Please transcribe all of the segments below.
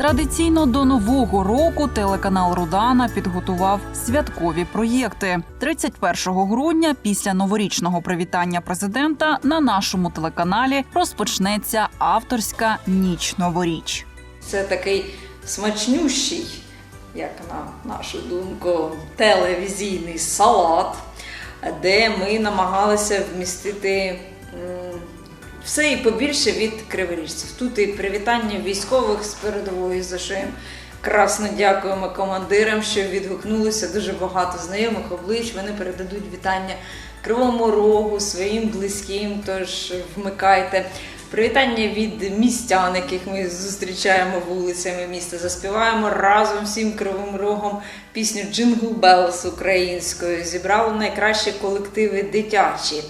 Традиційно до нового року телеканал Рудана підготував святкові проєкти. 31 грудня, після новорічного привітання президента, на нашому телеканалі розпочнеться авторська ніч новоріч. Це такий смачнющий, як на нашу думку, телевізійний салат, де ми намагалися вмістити все і побільше від криворіжців. Тут і привітання військових з передової, за що їм красно дякуємо командирам, що відгукнулися дуже багато знайомих облич. Вони передадуть вітання Кривому Рогу своїм близьким. Тож вмикайте. Привітання від містян, яких ми зустрічаємо вулицями міста. Заспіваємо разом всім кривим рогом пісню Джингл Белс українською. Зібрали найкращі колективи дитячі,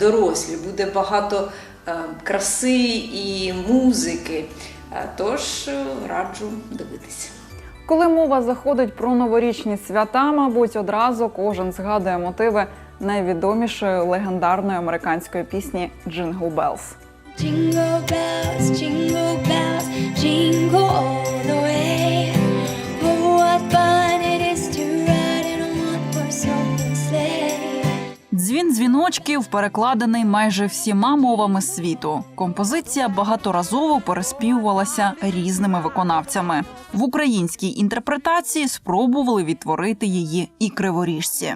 дорослі. Буде багато е, краси і музики. Е, Тож е, раджу дивитися. Коли мова заходить про новорічні свята, мабуть, одразу кожен згадує мотиви найвідомішої легендарної американської пісні «Джингл Белс». Jingle bells, jingle bells, jingle all the way. Дзвін дзвіночків перекладений майже всіма мовами світу. Композиція багаторазово переспівувалася різними виконавцями. В українській інтерпретації спробували відтворити її і криворіжці.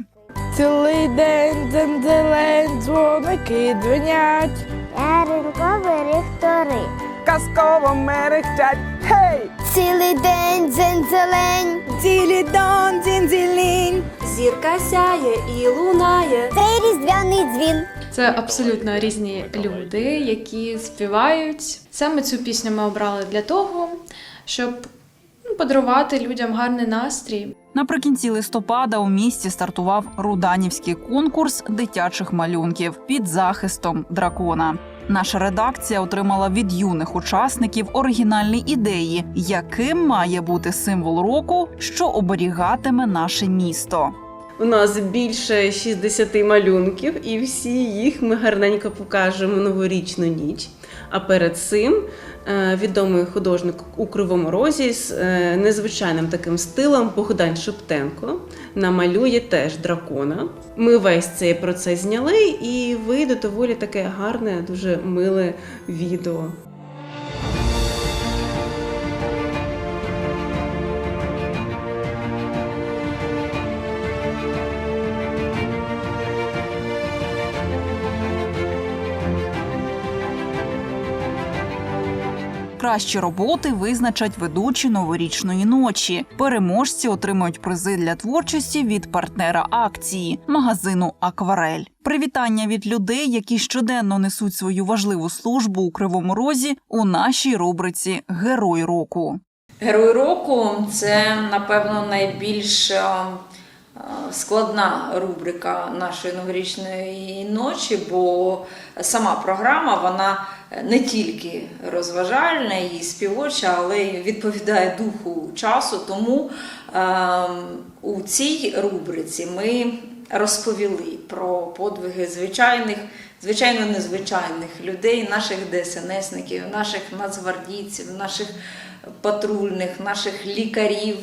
Цілий день дзензелень, дзвоники дзвенять, Яринковий рихтори. казково мерехтять. Гей! Цілий день дзензелень. Цілий дон. Зірка сяє і лунає. Цей різдвяний дзвін. Це абсолютно різні люди, які співають. Саме цю пісню ми обрали для того, щоб ну, подарувати людям гарний настрій. Наприкінці листопада у місті стартував руданівський конкурс дитячих малюнків під захистом дракона. Наша редакція отримала від юних учасників оригінальні ідеї, яким має бути символ року, що оберігатиме наше місто. У нас більше 60 малюнків, і всі їх ми гарненько покажемо новорічну ніч. А перед цим е, відомий художник у Кривому Розі з е, незвичайним таким стилем Богдан Шептенко намалює теж дракона. Ми весь цей процес зняли, і вийде доволі таке гарне, дуже миле відео. Кращі роботи визначать ведучі новорічної ночі. Переможці отримують призи для творчості від партнера акції магазину Акварель. Привітання від людей, які щоденно несуть свою важливу службу у кривому розі у нашій рубриці Герой року. Герой року це, напевно, найбільш е, е, складна рубрика нашої новорічної ночі, бо сама програма вона не тільки розважальна і співоча, але й відповідає духу часу. Тому е, у цій рубриці ми розповіли про подвиги звичайних, звичайно незвичайних людей, наших ДСНСників, наших нацгвардійців, наших патрульних, наших лікарів.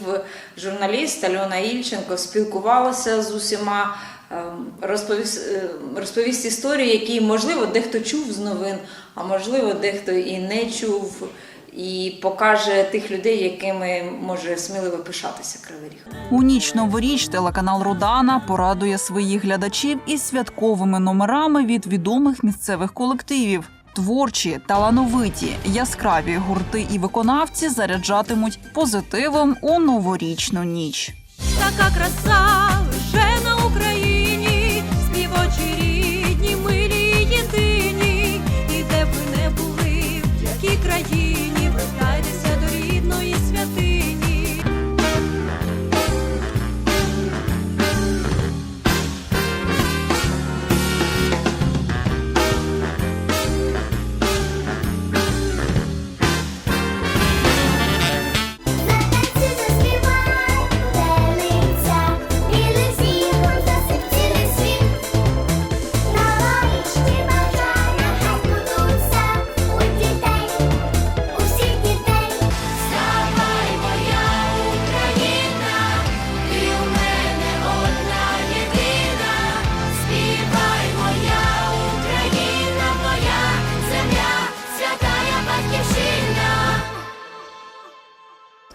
Журналіст Альона Ільченко спілкувалася з усіма. Ем, Розповість, е, розповість історії, які, можливо, дехто чув з новин, а можливо, дехто і не чув, і покаже тих людей, якими може сміливо пишатися Кривий Ріг. У ніч новоріч телеканал Рудана порадує своїх глядачів із святковими номерами від відомих місцевих колективів. Творчі, талановиті, яскраві гурти і виконавці заряджатимуть позитивом у новорічну ніч. Така краса živočirím.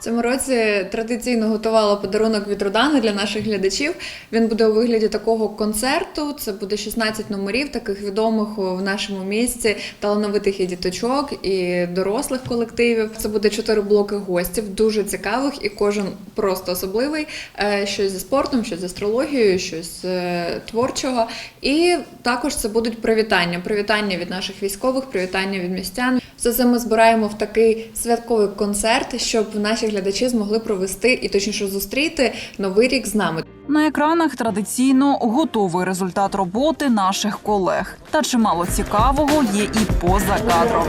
Році традиційно готувала подарунок від Рудани для наших глядачів. Він буде у вигляді такого концерту. Це буде 16 номерів, таких відомих в нашому місті, талановитих і діточок, і дорослих колективів. Це буде чотири блоки гостів, дуже цікавих, і кожен просто особливий. Е, Щось зі спортом, щось з астрологією, щось е, творчого. І також це будуть привітання. Привітання від наших військових, привітання від містян. Все це ми збираємо в такий святковий концерт, щоб наші глядачі змогли провести і точніше зустріти новий рік з нами. На екранах традиційно готовий результат роботи наших колег. Та чимало цікавого є і поза кадром.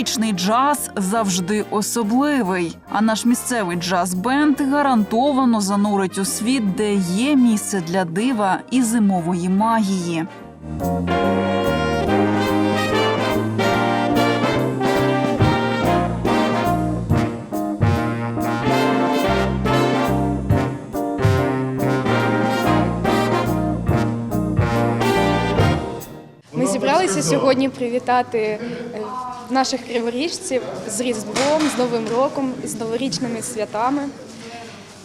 Новорічний джаз завжди особливий. А наш місцевий джаз-бенд гарантовано занурить у світ, де є місце для дива і зимової магії. Ми зібралися сьогодні привітати е, наших криворіжців з Різдвом, з Новим роком, з новорічними святами.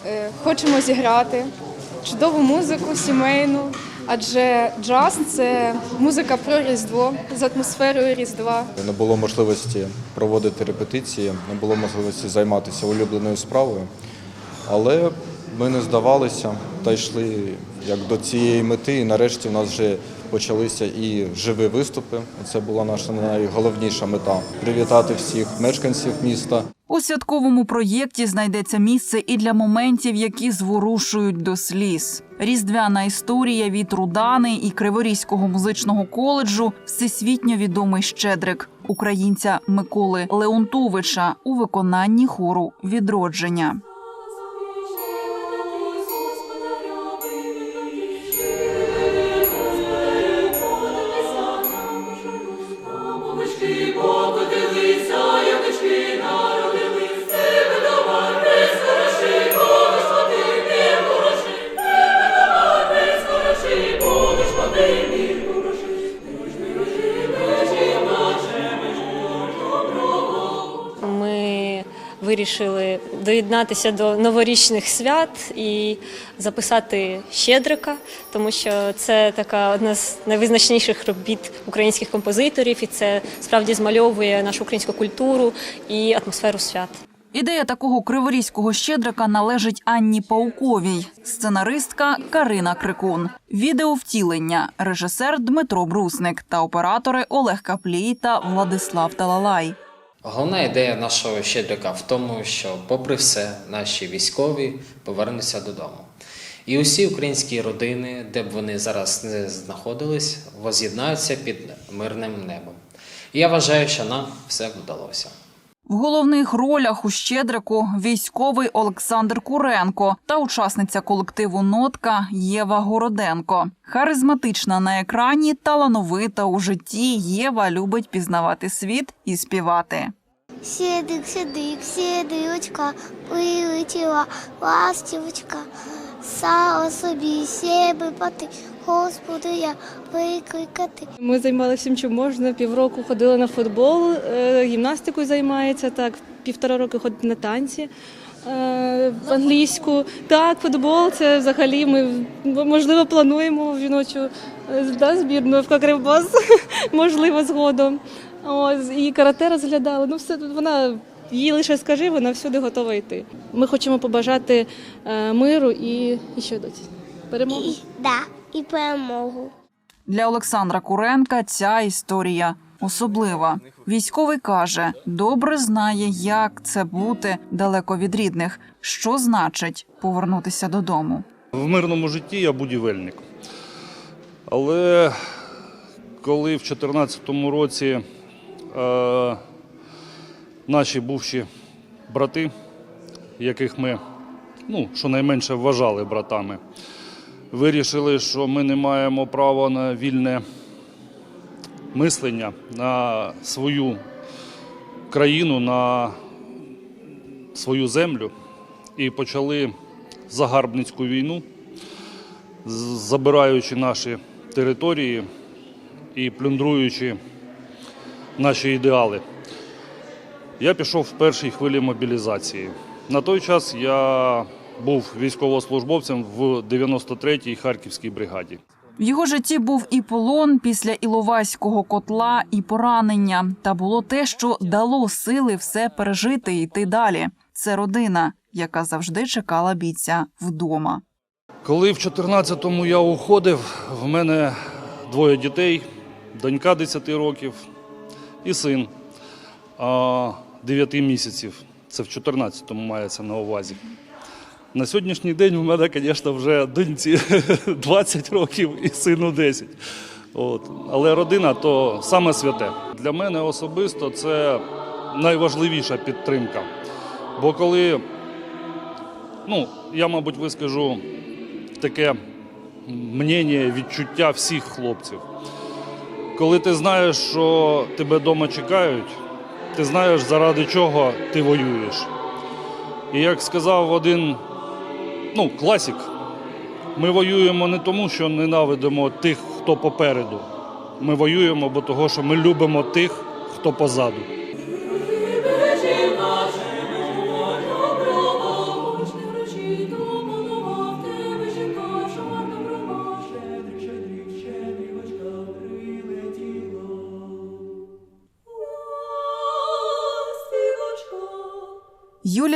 Е, Хочемо зіграти чудову музику сімейну, адже джаз це музика про Різдво з атмосферою Різдва. Не було можливості проводити репетиції, не було можливості займатися улюбленою справою. Але ми не здавалися та йшли як до цієї мети. І нарешті в нас вже почалися і живі виступи. Це була наша найголовніша мета привітати всіх мешканців міста. У святковому проєкті знайдеться місце і для моментів, які зворушують до сліз. Різдвяна історія від Рудани і Криворізького музичного коледжу всесвітньо відомий щедрик українця Миколи Леонтовича у виконанні хору відродження. Вирішили доєднатися до новорічних свят і записати Щедрика, тому що це така одна з найвизначніших робіт українських композиторів, і це справді змальовує нашу українську культуру і атмосферу свят. Ідея такого криворізького щедрика належить Анні Пауковій, сценаристка Карина Крикун, відеовтілення, режисер Дмитро Брусник та оператори Олег Каплій та Владислав Талалай. Головна ідея нашого щедрика в тому, що, попри все, наші військові повернуться додому. І усі українські родини, де б вони зараз не знаходились, воз'єднаються під мирним небом. І я вважаю, що нам все вдалося. В головних ролях у Щедрику військовий Олександр Куренко та учасниця колективу Нотка Єва Городенко. Харизматична на екрані, талановита у житті. Єва любить пізнавати світ і співати. Сідик, сідик, сідилочка, прилетіла ластівочка. Сало собі сєби пати, Господи, я викликати. Ми займалися всім, чим можна. Півроку ходили на футбол, е, гімнастикою займається. Так, півтора роки ходить на танці. е, В англійську так, футбол це взагалі ми можливо плануємо жіночу е, да, збірну в Кокривбас, можливо, згодом. Ось, і карате розглядали. Ну, все вона їй лише скажи, вона всюди готова йти. Ми хочемо побажати е, миру і, і що доці? Перемоги. І, да, і перемогу. Для Олександра Куренка ця історія особлива. Військовий каже, добре знає, як це бути далеко від рідних, що значить повернутися додому. В мирному житті я будівельник. Але коли в 2014 році е, наші бувші брати, яких ми ну, щонайменше вважали братами, вирішили, що ми не маємо права на вільне мислення, на свою країну, на свою землю і почали загарбницьку війну, забираючи наші території і плюндруючи наші ідеали. Я пішов в першій хвилі мобілізації. На той час я був військовослужбовцем в 93-й Харківській бригаді. В його житті був і полон після Іловайського котла, і поранення. Та було те, що дало сили все пережити і йти далі. Це родина, яка завжди чекала бійця вдома. Коли в 14-му я уходив, в мене двоє дітей, донька 10 років і син а, 9 місяців. Це в 14-му мається на увазі. На сьогоднішній день у мене, звісно, вже доньці 20 років і сину 10. От. Але родина то саме святе. Для мене особисто це найважливіша підтримка. Бо коли Ну, я, мабуть, вискажу таке мнення, відчуття всіх хлопців. Коли ти знаєш, що тебе вдома чекають, ти знаєш, заради чого ти воюєш. І як сказав один ну, класік, ми воюємо не тому, що ненавидимо тих, хто попереду. Ми воюємо, бо того, що ми любимо тих, хто позаду.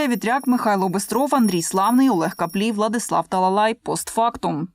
Юлія Вітряк, Михайло Бестров, Андрій Славний, Олег Каплій, Владислав Талалай. Постфактум.